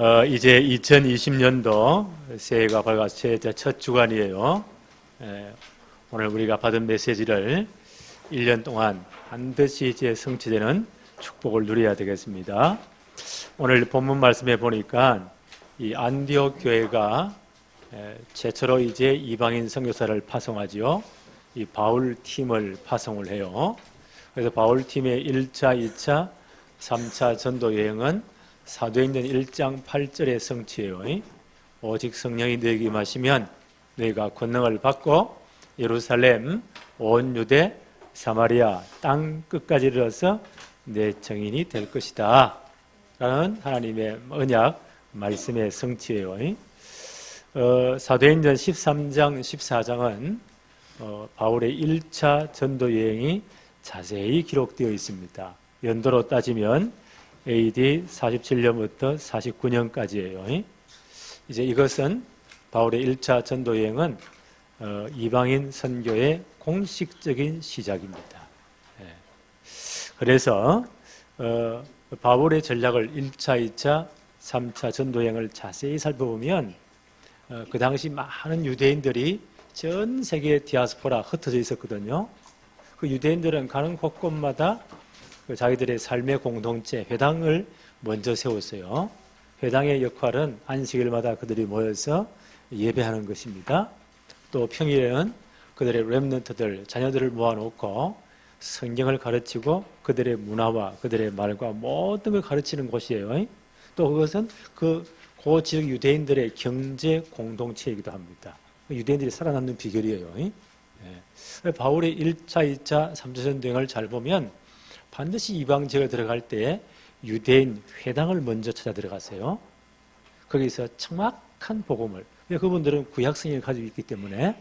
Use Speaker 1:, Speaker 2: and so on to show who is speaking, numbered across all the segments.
Speaker 1: 어, 이제 2020년도 새해가 밝아 새해자 첫 주간이에요. 에, 오늘 우리가 받은 메시지를 1년 동안 반드시 이제 성취되는 축복을 누려야 되겠습니다. 오늘 본문 말씀에 보니까 이 안디옥 교회가 에, 최초로 이제 이방인 선교사를 파송하지요. 이 바울 팀을 파송을 해요. 그래서 바울 팀의 1차, 2차, 3차 전도 여행은 사도행전 1장 8절의 성취예요. 오직 성령이 너에게 임하시면 너희가 권능을 받고 예루살렘, 온 유대, 사마리아 땅 끝까지 이르러서 내 증인이 될 것이다. 라는 하나님의 언약 말씀의 성취예요. 어, 사도행전 13장, 14장은 어, 바울의 1차 전도 여행이 자세히 기록되어 있습니다. 연도로 따지면 AD 47년부터 49년까지예요. 이제 이것은 바울의 1차 전도 여행은 어, 이방인 선교의 공식적인 시작입니다. 예. 그래서 어, 바울의 전략을 1차, 2차, 3차 전도 여행을 자세히 살펴보면 어, 그 당시 많은 유대인들이 전 세계 디아스포라 흩어져 있었거든요. 그 유대인들은 가는 곳곳마다 그 자기들의 삶의 공동체 회당을 먼저 세웠어요. 회당의 역할은 안식일마다 그들이 모여서 예배하는 것입니다. 또 평일에는 그들의 렘넌트들 자녀들을 모아놓고 성경을 가르치고 그들의 문화와 그들의 말과 모든 걸 가르치는 곳이에요. 또 그것은 그 고 지역 유대인들의 경제 공동체이기도 합니다. 유대인들이 살아남는 비결이에요. 예. 바울의 1차, 2차, 3차 전쟁을 잘 보면 반드시 이방 지역에 들어갈 때 유대인 회당을 먼저 찾아 들어가세요. 거기서 정확한 복음을 그분들은 구약 성경을 가지고 있기 때문에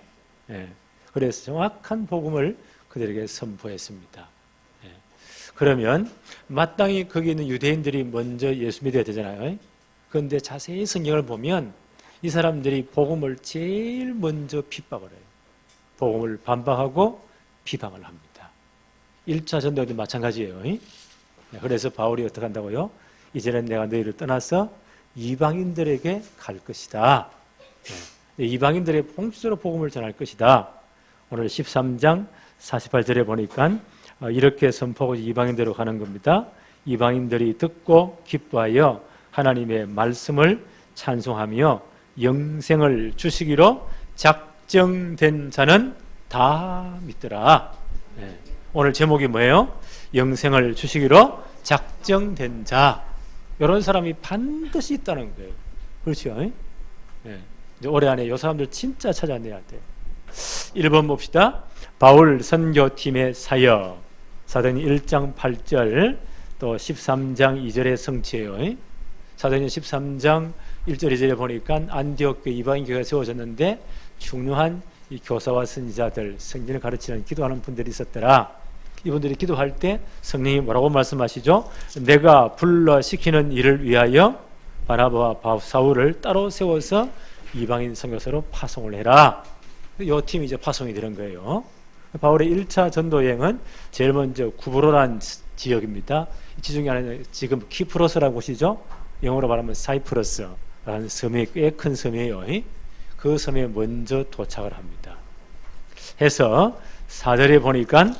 Speaker 1: 예. 그래서 정확한 복음을 그들에게 선포했습니다. 예. 그러면 마땅히 거기 있는 유대인들이 먼저 예수 믿어야 되잖아요. 그런데 자세히 성경을 보면 이 사람들이 복음을 제일 먼저 핍박을 해요. 복음을 반박하고 비방을 합니다. 1차 전도도 마찬가지예요. 그래서 바울이 어떻게 한다고요? 이제는 내가 너희를 떠나서 이방인들에게 갈 것이다. 이방인들의 본질적으로 복음을 전할 것이다. 오늘 13장 48절에 보니까 이렇게 선포하고 이방인대로 가는 겁니다. 이방인들이 듣고 기뻐하여 하나님의 말씀을 찬송하며 영생을 주시기로 작정된 자는 다 믿더라. 네. 오늘 제목이 뭐예요? 영생을 주시기로 작정된 자. 이런 사람이 반드시 있다는 거예요. 그렇죠? 네. 올해 안에 이 사람들 진짜 찾아내야 돼. 1번 봅시다. 바울 선교팀의 사역. 사도행 1장 8절 또 13장 2절의 성취예요. 사도행 13장 1절 2절에 보니까 안디옥 교 이방인 교회가 세워졌는데 중요한 이 교사와 선지자들 성경을 가르치는 기도하는 분들이 있었더라. 이분들이 기도할 때 성령이 뭐라고 말씀하시죠? 내가 불러 시키는 일을 위하여 바나바와 사울을 따로 세워서 이방인 선교사로 파송을 해라. 이 팀이 이제 파송이 되는 거예요. 바울의 1차 전도 여행은 제일 먼저 구브로란 지역입니다. 지중해 안에 지금 키프로스라는 곳이죠. 영어로 말하면 사이프러스라는 섬이 꽤 큰 섬이에요. 그 섬에 먼저 도착을 합니다. 해서 4절에 보니까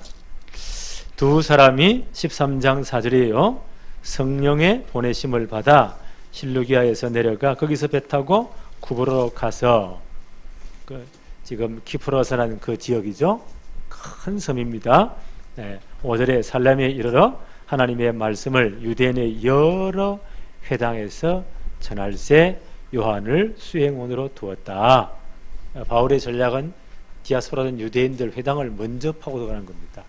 Speaker 1: 두 사람이 13장 4절이에요. 성령의 보내심을 받아 실루기아에서 내려가 거기서 배 타고 구브로로 가서 그 지금 키프로스라는 그 지역이죠. 큰 섬입니다. 네, 5절에 살렘에 이르러 하나님의 말씀을 유대인의 여러 회당에서 전할세 요한을 수행원으로 두었다. 바울의 전략은 디아스포라든 유대인들 회당을 먼저 파고 들어가는 겁니다.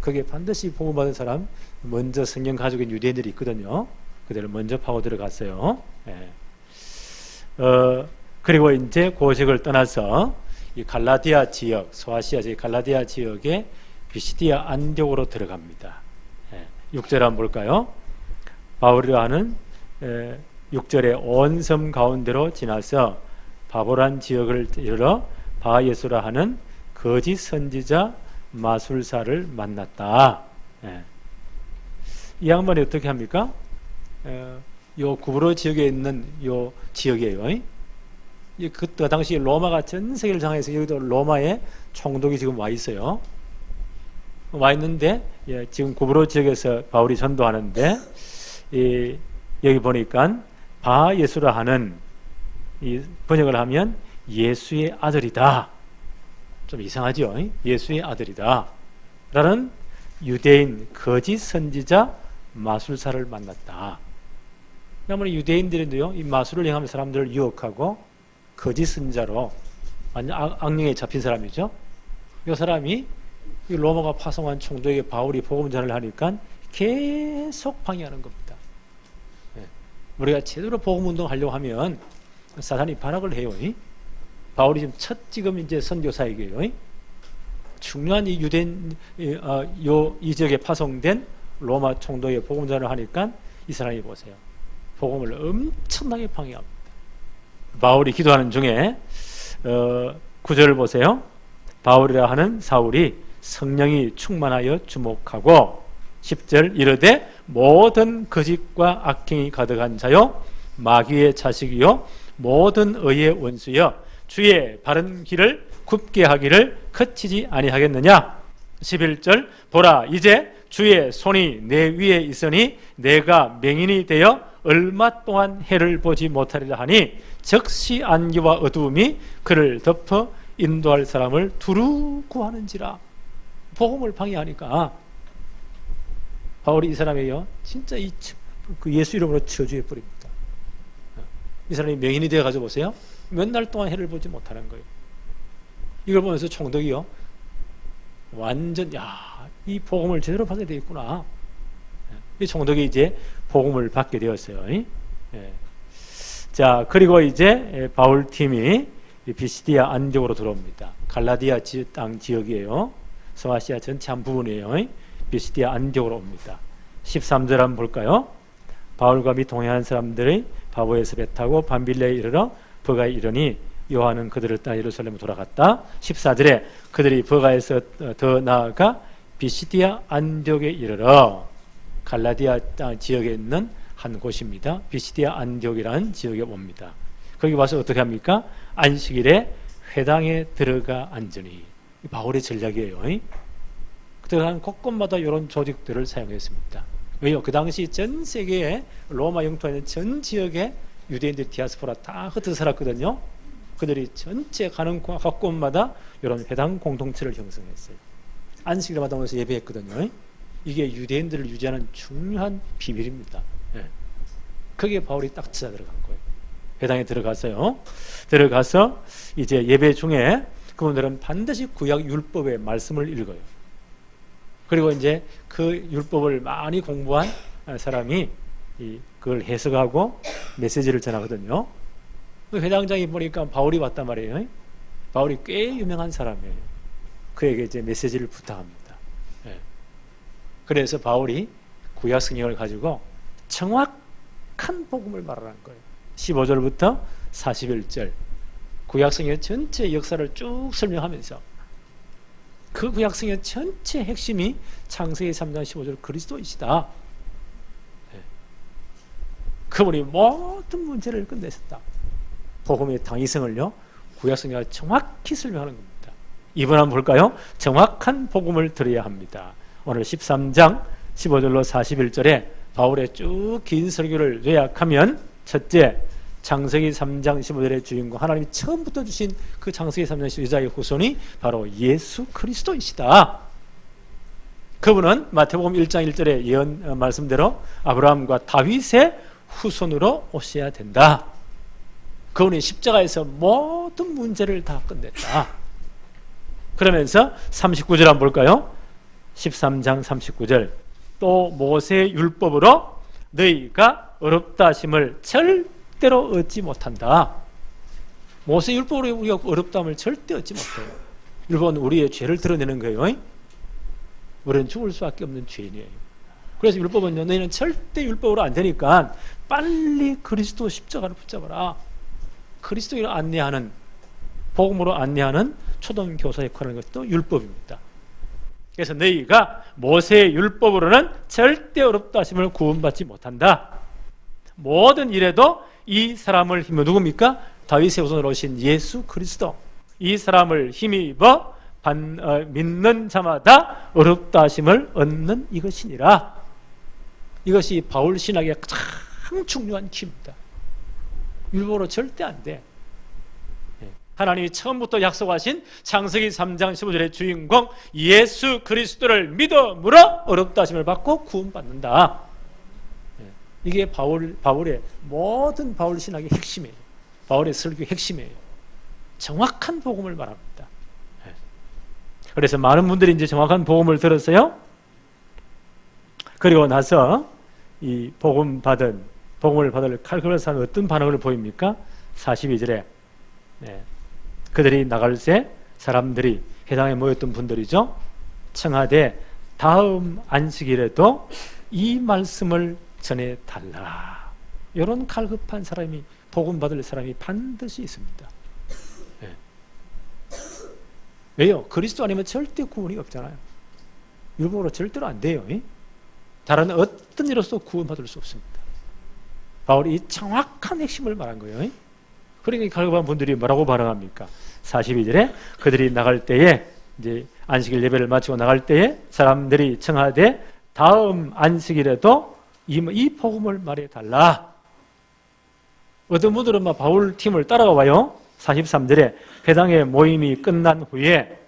Speaker 1: 그게 반드시 복음받은 사람 먼저 가지고 있는 유대인들이 있거든요. 그들을 먼저 파고 들어갔어요. 네. 어, 그리고 이제 고식을 떠나서 이 갈라디아 지역, 소아시아 지 갈라디아 지역의 비시디아 안디옥으로 들어갑니다. 예, 6절 한번 볼까요? 바울이 하는 6절에 온 섬 가운데로 지나서 바보란 지역을 이르러 바예수라 하는 거짓 선지자 마술사를 만났다. 예. 이 양반이 어떻게 합니까? 요 구브로 지역에 있는 요 지역이에요. 이 그때 당시 로마가 전 세계를 장악해서 여기도 로마의 총독이 지금 와 있어요. 와 있는데 예, 지금 구브로 지역에서 바울이 전도하는데 이, 여기 보니까 바 예수라 하는 이 번역을 하면 예수의 아들이다. 좀 이상하죠? 예수의 아들이다. 라는 유대인 거짓 선지자 마술사를 만났다. 그러면 유대인들인데요, 이 마술을 행하면 사람들을 유혹하고 거짓 선자로 악- 악령에 잡힌 사람이죠. 이 사람이 이 로마가 파송한 총독에게 바울이 복음 전을 하니까 계속 방해하는 겁니다. 예. 우리가 제대로 복음 운동 하려고 하면 사탄이 반악을 해요. 이. 바울이 지금 첫 지금 이제 선교사에게요. 이. 중요한 이 유대인 이, 어, 요 이적에 파송된 로마 총독의 복음 전을 하니까 이 사람이 보세요. 복음을 엄청나게 방해합니다. 바울이 기도하는 중에 어, 구절을 보세요. 바울이라 하는 사울이 성령이 충만하여 주목하고 10절 이르되 모든 거짓과 악행이 가득한 자요 마귀의 자식이요 모든 의의 원수여 주의 바른 길을 굽게 하기를 그치지 아니하겠느냐? 11절 보라 이제 주의 손이 내 위에 있으니 내가 맹인이 되어 얼마 동안 해를 보지 못하리라 하니 즉시 안개와 어두움이 그를 덮어 인도할 사람을 두루 구하는지라. 복음을 방해하니까 바울이 이 사람이요 진짜 이 그 예수 이름으로 저주해 버립니다. 이 사람이 맹인이 되어 가지고 보세요. 몇 날 동안 해를 보지 못하는 거예요. 이걸 보면서 총독이요 완전 야 이 복음을 제대로 받게 되겠구나. 이 총독이 이제 복음을 받게 되었어요. 예. 자 그리고 이제 바울 팀이 비시디아 안디오로 들어옵니다. 갈라디아 지- 땅 지역이에요. 소아시아 전체 한 부분이에요. 비시디아 안디오로 옵니다. 13절 한번 볼까요? 바울과 및 동행한 사람들이 바보에서 배 타고 밤빌레에 이르러 버가에 이르니 요한은 그들을 따라 예루살렘으로 돌아갔다. 14절에 그들이 버가에서 더 나아가 비시디아 안디옥에 이르러 갈라디아 땅 지역에 있는 한 곳입니다. 비시디아 안디옥이라는 지역에 옵니다. 거기 와서 어떻게 합니까? 안식일에 회당에 들어가 앉으니 이 바울의 전략이에요. 들어간 곳곳마다 이런 조직들을 사용했습니다. 왜요? 그 당시 전 세계에 로마 영토에 있는 전 지역에 유대인들 디아스포라 다 흩어 살았거든요. 그들이 전체 가는 곳곳마다 이런 회당 공동체를 형성했어요. 안식일 마당에서 예배했거든요. 이게 유대인들을 유지하는 중요한 비밀입니다. 예. 거기에 바울이 딱 찾아 들어간 거예요. 회당에 들어가서요. 들어가서 이제 예배 중에 그분들은 반드시 구약 율법의 말씀을 읽어요. 그리고 이제 그 율법을 많이 공부한 사람이 이 그걸 해석하고 메시지를 전하거든요. 그 회당장이 보니까 바울이 왔단 말이에요. 바울이 꽤 유명한 사람이에요. 그에게 이제 메시지를 부탁합니다. 예. 그래서 바울이 구약 성경을 가지고 정확한 복음을 말하는 거예요. 15절부터 41절 구약 성경 전체 역사를 쭉 설명하면서 그 구약 성경 전체 핵심이 창세기 3장 15절 그리스도이시다. 예. 그분이 모든 문제를 끝내셨다. 복음의 당위성을요 구약 성경을 정확히 설명하는 겁니다. 이번 한번 볼까요? 정확한 복음을 드려야 합니다. 오늘 13장 15절로 41절에 바울의 쭉 긴 설교를 요약하면 첫째 창세기 3장 15절의 주인공 하나님이 처음부터 주신 그 창세기 3장 15절 여자의 후손이 바로 예수 그리스도이시다. 그분은 마태복음 1장 1절의 예언 어, 말씀대로 아브라함과 다윗의 후손으로 오셔야 된다. 그분이 십자가에서 모든 문제를 다 끝냈다. 그러면서 39절 한번 볼까요? 13장 39절 또 모세 율법으로 너희가 어렵다 하심을 절 대로 얻지 못한다. 모세 율법으로 우리가 어렵다함을 절대 얻지 못해요. 율법은 우리의 죄를 드러내는 거예요. 우리는 죽을 수밖에 없는 죄인이에요. 그래서 율법은 너희는 절대 율법으로 안 되니까 빨리 그리스도 십자가를 붙잡아라. 그리스도를 안내하는 복음으로 안내하는 초등 교사 역할을 것도 율법입니다. 그래서 너희가 모세의 율법으로는 절대 어렵다 하심을 구원받지 못한다. 모든 일에도 이 사람을 힘입어 누굽니까? 다윗의 후손으로 오신 예수 그리스도. 이 사람을 힘입어 반, 어, 믿는 자마다 어렵다 하심을 얻는 이것이니라. 이것이 바울 신학의 가장 중요한 키입니다. 일부러 절대 안 돼. 예. 하나님이 처음부터 약속하신 창세기 3장 15절의 주인공 예수 그리스도를 믿음으로 어렵다 하심을 받고 구원받는다. 예. 이게 바울, 바울의 모든 바울 신학의 핵심이에요. 바울의 설교의 핵심이에요. 정확한 복음을 말합니다. 예. 그래서 많은 분들이 이제 정확한 복음을 들었어요. 그리고 나서 이 복음 받은 복음을 받을 사람이 어떤 반응을 보입니까? 42절에 네. 그들이 나갈 때 사람들이 해당에 모였던 분들이죠. 청하되 다음 안식일에도 이 말씀을 전해 달라. 이런 갈급한 사람이 복음 받을 사람이 반드시 있습니다. 네. 왜요? 그리스도 아니면 절대 구원이 없잖아요. 율법으로 절대로 안 돼요. 다른 어떤 일로서 구원받을 수 없습니다. 바울이 이 정확한 핵심을 말한 거예요. 그러니까 갈급한 분들이 뭐라고 반응합니까? 42절에 그들이 나갈 때에 이제 안식일 예배를 마치고 나갈 때에 사람들이 청하되 다음 안식일에도 이, 이 복음을 말해 달라. 어떤 분들은 막 바울 팀을 따라가 와요. 43절에 회당의 모임이 끝난 후에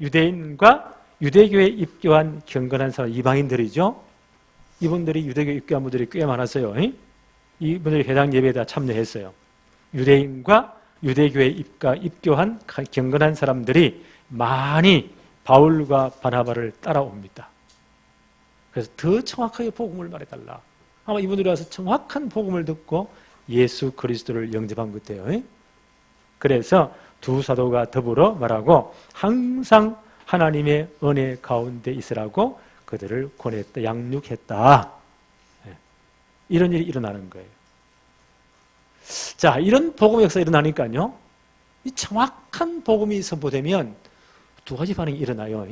Speaker 1: 유대인과 유대교에 입교한 경건한 사람 이방인들이죠. 이분들이 유대교 입교한 분들이 꽤 많았어요. 이분들이 회당 예배에 다 참여했어요. 유대인과 유대교에 입가 입교한 경건한 사람들이 많이 바울과 바나바를 따라옵니다. 그래서 더 정확하게 복음을 말해달라. 아마 이분들이 와서 정확한 복음을 듣고 예수 그리스도를 영접한 것 같아요. 그래서 두 사도가 더불어 말하고 항상 하나님의 은혜 가운데 있으라고 그들을 권했다, 양육했다. 예. 이런 일이 일어나는 거예요. 자, 이런 복음 역사 일어나니까요. 이 정확한 복음이 선포되면 두 가지 반응이 일어나요.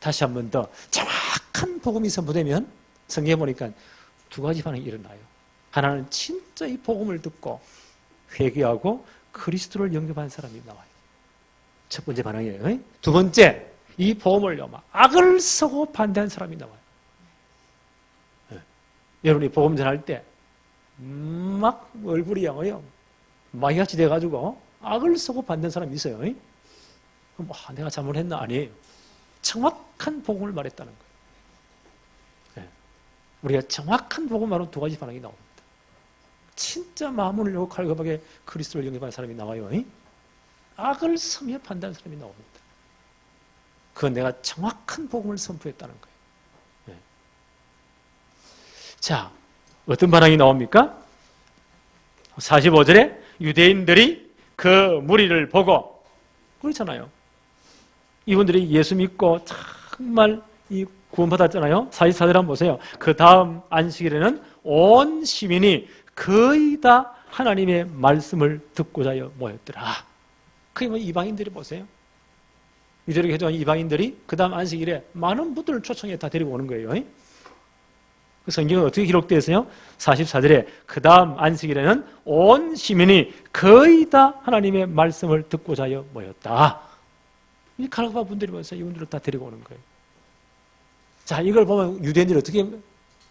Speaker 1: 다시 한 번 더 정확한 복음이 선포되면 성경에 보니까 두 가지 반응이 일어나요. 하나는 진짜 이 복음을 듣고 회개하고 그리스도를 영접한 사람이 나와요. 첫 번째 반응이에요. 두 번째, 이 복음을 악을 쓰고 반대한 사람이 나와요. 네. 여러분이 복음 전할 때 막 얼굴이 양어요. 마이같이 돼가지고 악을 쓰고 반대한 사람이 있어요. 아, 내가 잘못했나? 아니에요. 정확한 복음을 말했다는 거예요. 네. 우리가 정확한 복음 말하면 두 가지 반응이 나옵니다. 진짜 마음을 열고 칼급하게 그리스도를 영접한 사람이 나와요. 악을 섬에 판단하는 사람이 나옵니다. 그건 내가 정확한 복음을 선포했다는 거예요. 네. 자, 어떤 반응이 나옵니까? 45절에 유대인들이 그 무리를 보고 그렇잖아요. 이분들이 예수 믿고 정말 이 구원받았잖아요. 44절 한번 보세요. 그 다음 안식일에는 온 시민이 거의 다 하나님의 말씀을 듣고자 모였더라. 그게 뭐 이방인들이 보세요. 유대를 개종한 이방인들이 그 다음 안식일에 많은 분들을 초청해 다 데리고 오는 거예요. 그 성경은 어떻게 기록되어 있어요? 44절에 그 다음 안식일에는 온 시민이 거의 다 하나님의 말씀을 듣고자 모였다. 이 갈라파 분들이 모여서 이분들을 다 데리고 오는 거예요. 자, 이걸 보면 유대인들이 어떻게,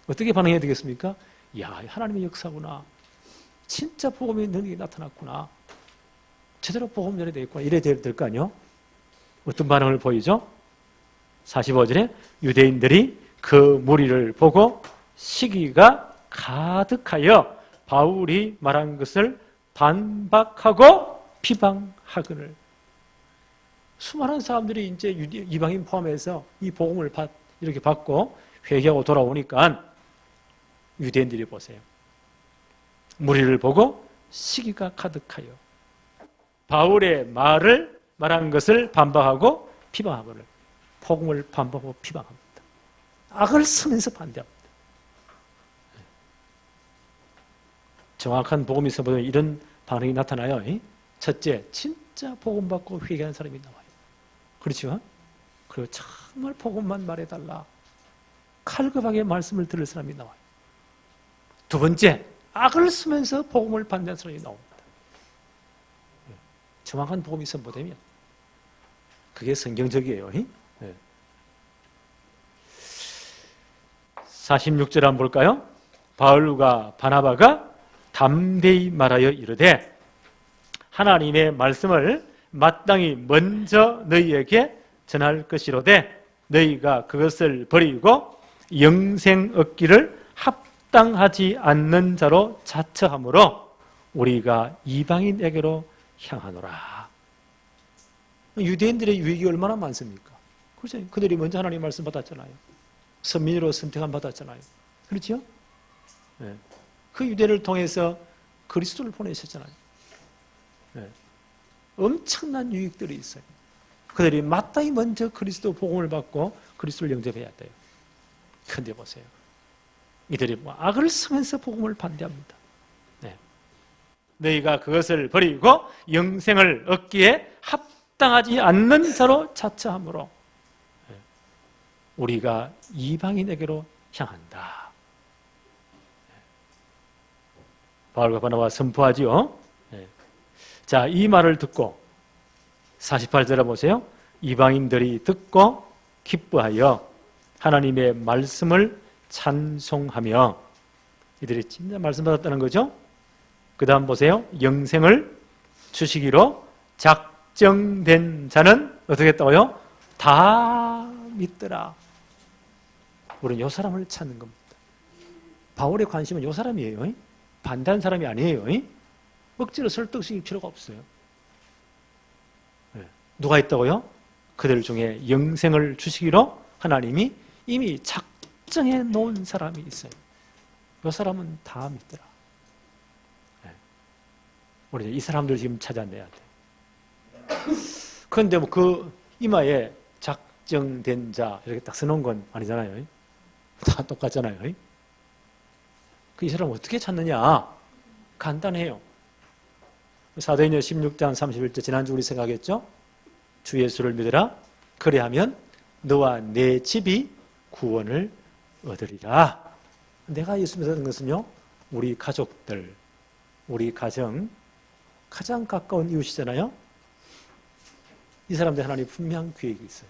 Speaker 1: 어떻게 반응해야 되겠습니까? 야, 하나님의 역사구나. 진짜 복음의 능력이 나타났구나. 제대로 복음 전해야 되겠구나. 이래야 될 거 아니요? 어떤 반응을 보이죠? 45절에 유대인들이 그 무리를 보고 시기가 가득하여 바울이 말한 것을 반박하고 비방하거늘 수많은 사람들이 이제 이방인 포함해서 이 복음을 받, 이렇게 받고 회개하고 돌아오니까 유대인들이 보세요. 무리를 보고 시기가 가득하여 바울의 말을 말한 것을 반박하고 비방하거늘 복음을 반박하고 비방합니다. 악을 쓰면서 반대합니다. 정확한 복음이 있어 보면 이런 반응이 나타나요. 첫째, 진짜 복음 받고 회개하는 사람이 나와요. 그렇죠? 그리고 정말 복음만 말해달라. 칼급하게 말씀을 들을 사람이 나와요. 두 번째, 악을 쓰면서 복음을 받는 사람이 나옵니다. 예. 정확한 복음이 선포되면 그게 성경적이에요. 네. 46절 한번 볼까요? 바울과 바나바가 담대히 말하여 이르되 하나님의 말씀을 마땅히 먼저 너희에게 전할 것이로되 너희가 그것을 버리고 영생 얻기를 합당하지 않는 자로 자처하므로 우리가 이방인에게로 향하노라. 유대인들의 유익이 얼마나 많습니까? 그렇죠? 그들이 먼저 하나님 말씀 받았잖아요. 선민으로 선택한 받았잖아요. 그렇죠? 네. 그 유대를 통해서 그리스도를 보내셨잖아요. 네. 엄청난 유익들이 있어요. 그들이 마땅히 먼저 그리스도 복음을 받고 그리스도를 영접해야 돼요. 근데 보세요. 이들이 뭐 악을 쓰면서 복음을 반대합니다. 네. 너희가 그것을 버리고 영생을 얻기에 합당하지 않는 자로 자처함으로 네. 우리가 이방인에게로 향한다. 네. 바울과 바나바 선포하지요. 네. 자, 이 말을 듣고 48절에 보세요. 이방인들이 듣고 기뻐하여 하나님의 말씀을 찬송하며 이들이 진짜 말씀 받았다는 거죠. 그 다음 보세요. 영생을 주시기로 작정된 자는 어떻게 했다고요? 다 믿더라. 우리는 이 사람을 찾는 겁니다. 바울의 관심은 이 사람이에요. 반대한 사람이 아니에요. 억지로 설득시킬 필요가 없어요. 누가 있다고요? 그들 중에 영생을 주시기로 하나님이 이미 작정해 놓은 사람이 있어요. 이 사람은 다 믿더라. 네. 우리 이 사람들 지금 찾아내야 돼. 그런데 뭐 그 이마에 작정된 자 이렇게 딱 써놓은 건 아니잖아요. 다 똑같잖아요. 그 이 사람 어떻게 찾느냐? 간단해요. 사도행전 16장 31절 지난주 우리 생각했죠? 주 예수를 믿으라. 그래하면 너와 내 집이 구원을 얻으리라. 내가 예수 믿는 것은요, 우리 가족들, 우리 가정, 가장 가까운 이웃이잖아요. 이 사람들 하나님 분명 계획이 있어요.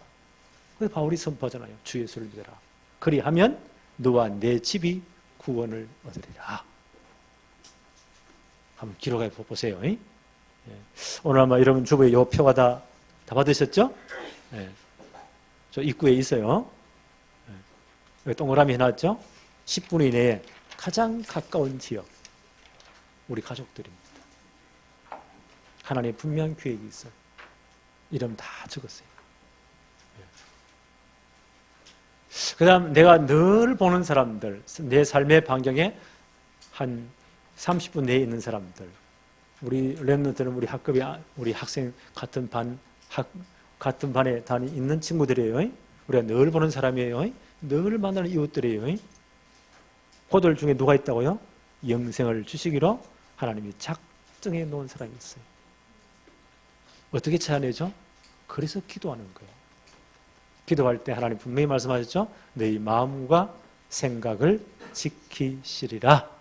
Speaker 1: 그래서 바울이 선포하잖아요. 주 예수를 믿어라. 그리하면 너와 내 집이 구원을 얻으리라. 한번 기록해 보세요. 예. 오늘 아마 여러분 주부에 요 표가 다, 다 받으셨죠? 예. 저 입구에 있어요. 예. 동그라미 해놨죠? 10분 이내에 가장 가까운 지역. 우리 가족들입니다. 하나님 분명 계획이 있어요. 이름 다 적었어요. 그 다음 내가 늘 보는 사람들, 내 삶의 반경에 한 30분 내에 있는 사람들, 우리 랩런트는 우리 학급이 우리 학생 같은 반 학, 같은 반에 다니 있는 친구들이에요. 우리가 늘 보는 사람이에요. 늘 만나는 이웃들이에요. 그들 중에 누가 있다고요? 영생을 주시기로 하나님이 작정해 놓은 사람이 있어요. 어떻게 찾아내죠? 그래서 기도하는 거예요. 기도할 때 하나님 분명히 말씀하셨죠? 너희 마음과 생각을 지키시리라.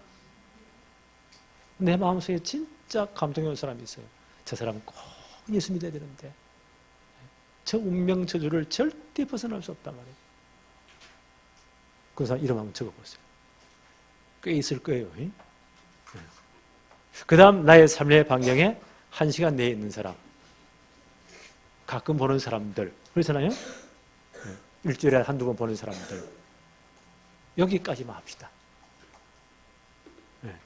Speaker 1: 내 마음속에 진짜 감동이 온 사람이 있어요. 저 사람은 꼭 예수 믿어야 되는데 저 운명 저주를 절대 벗어날 수 없단 말이에요. 그 사람 이름 한번 적어보세요. 꽤 있을 거예요. 그 다음 나의 삶의 반경에 한 시간 내에 있는 사람 가끔 보는 사람들 그렇잖아요. 일주일에 한두 번 보는 사람들 여기까지만 합시다. 네,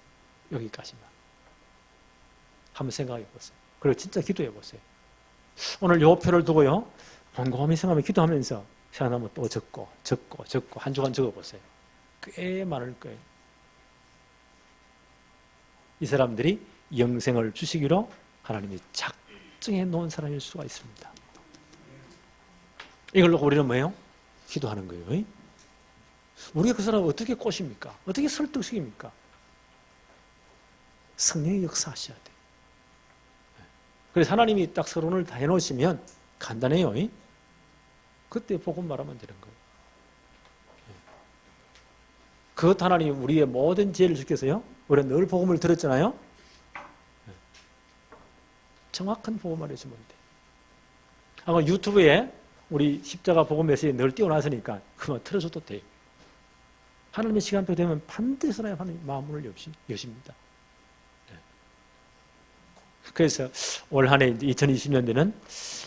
Speaker 1: 여기까지만. 한번 생각해 보세요. 그리고 진짜 기도해 보세요. 오늘 요 표를 두고요. 곰곰이 생각하면 기도하면서 생각나면 또 적고 적고 적고 한 주간 적어 보세요. 꽤 많을 거예요. 이 사람들이 영생을 주시기로 하나님이 작정해 놓은 사람일 수가 있습니다. 이걸로 우리는 뭐예요? 기도하는 거예요. 우리가 그 사람을 어떻게 꼬십니까? 어떻게 설득시킵니까? 성령이 역사하셔야 돼. 그래서 하나님이 딱 서론을 다 해놓으시면 간단해요. 그때 복음 말하면 되는 거예요. 그것 하나님 우리의 모든 죄를 지켜서요. 우리가 늘 복음을 들었잖아요. 정확한 복음만 해주면 돼. 아마 유튜브에 우리 십자가 복음 메시지 늘 띄워놨으니까 그만 틀어줘도 돼요. 하나님의 시간표 되면 반드시 하나님 마음을 여십니다. 네. 그래서 올 한 해 2020년도는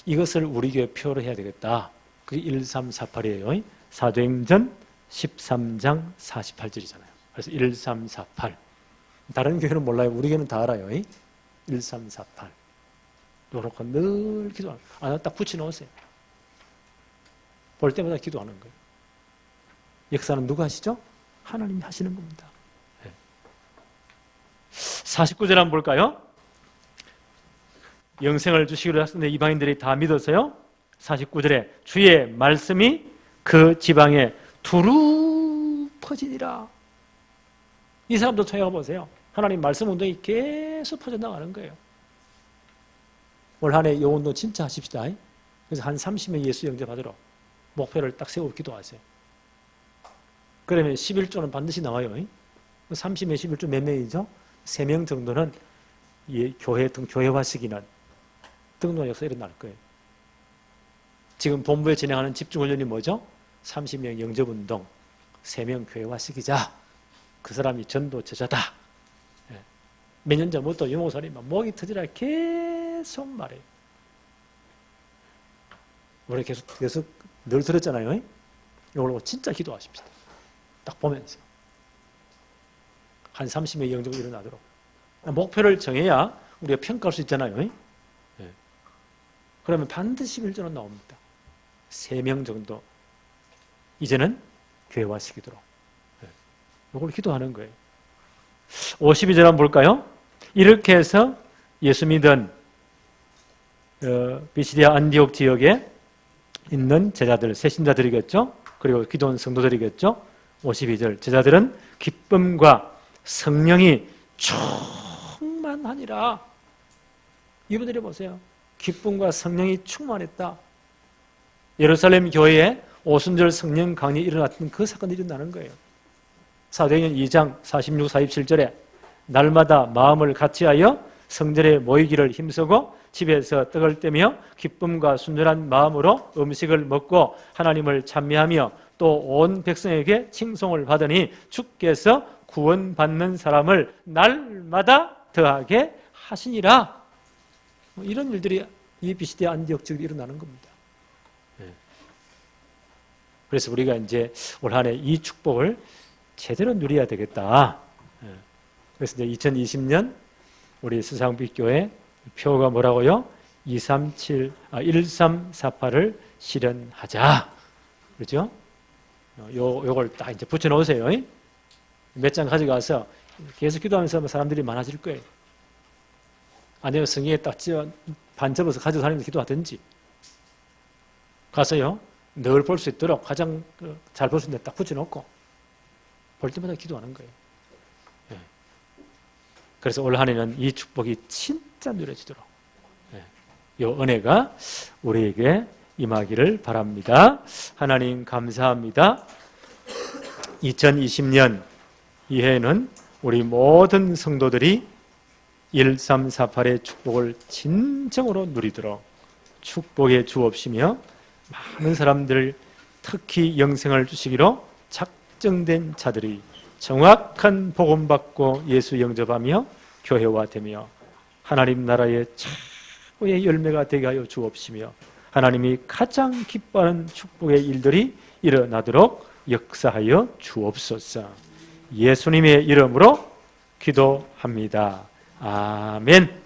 Speaker 1: 이것을 우리 교회 표로 해야 되겠다. 그게 1348이에요. 사도행전 13장 48절이잖아요. 그래서 1348. 다른 교회는 몰라요. 우리 교회는 다 알아요. 1348. 요렇게 늘 거예요. 아, 딱 붙여놓으세요. 볼 때마다 기도하는 거예요. 역사는 누가 하시죠? 하나님이 하시는 겁니다. 49절 한번 볼까요? 영생을 주시기로 했는데 이방인들이 다 믿었어요. 49절에 주의 말씀이 그 지방에 두루 퍼지니라. 이 사람도 통역해 보세요. 하나님 말씀 운동이 계속 퍼져나가는 거예요. 올 한해요 운동 진짜 하십시다. 그래서 한 30명 예수 영접 받으러 목표를 딱 세우고 기도하세요. 그러면 11조는 반드시 나와요. 30명 11조 몇 명이죠? 3명 정도는 이 교회 등 교회화 시기는 등록 역사 일어날 거예요. 지금 본부에 진행하는 집중훈련이 뭐죠? 30명 영접운동, 3명 교회화 시기자. 그 사람이 전도 제자다. 예. 몇년 전부터 유목사님 목이 터지라 계속 말해요. 우리 계속, 계속 늘 들었잖아요. 이걸로 진짜 기도하십시다. 딱 보면서. 한 30명 영접 일어나도록. 목표를 정해야 우리가 평가할 수 있잖아요. 예. 그러면 반드시 11조는 나옵니다. 3명 정도. 이제는 교회화 시키도록. 이걸 기도하는 거예요. 52절 한번 볼까요? 이렇게 해서 예수 믿은 어, 비시디아 안디옥 지역에 있는 제자들, 세신자들이겠죠? 그리고 기도원 성도들이겠죠? 52절 제자들은 기쁨과 성령이 충만하니라. 이분들이 보세요. 기쁨과 성령이 충만했다. 예루살렘 교회에 오순절 성령 강이 일어났던 그 사건이 일어나는 거예요. 사도행전 2장 46, 47절에 날마다 마음을 같이하여 성전에 모이기를 힘쓰고 집에서 떡을 떼며 기쁨과 순전한 마음으로 음식을 먹고 하나님을 찬미하며 또 온 백성에게 칭송을 받으니 주께서 구원받는 사람을 날마다 더하게 하시니라. 뭐 이런 일들이 이 비시대 안디옥 지역에 일어나는 겁니다. 예. 그래서 우리가 이제 올 한해 이 축복을 제대로 누려야 되겠다. 예. 그래서 이제 2020년 우리 수상빛 교회 표가 뭐라고요? 237, 아, 1348을 실현하자. 그렇죠? 요, 요걸 딱 이제 붙여 놓으세요. 몇 장 가져가서 계속 기도하면서 사람들이 많아질 거예요. 아니면 성경에 딱반 접어서 다니면서 기도하든지. 가서요, 늘 볼 수 있도록 가장 그잘볼 수 있는 데 딱 붙여놓고 볼 때마다 기도하는 거예요. 네. 그래서 올 한 해는 이 축복이 진짜 누려지도록 네. 이 은혜가 우리에게 임하기를 바랍니다. 하나님 감사합니다. 2020년 이 해에는 우리 모든 성도들이 1348의 축복을 진정으로 누리도록 축복의 주옵시며 많은 사람들 특히 영생을 주시기로 작정된 자들이 정확한 복음 받고 예수 영접하며 교회화 되며 하나님 나라의 최고의 열매가 되게 하여 주옵시며 하나님이 가장 기뻐하는 축복의 일들이 일어나도록 역사하여 주옵소서. 예수님의 이름으로 기도합니다. 아멘.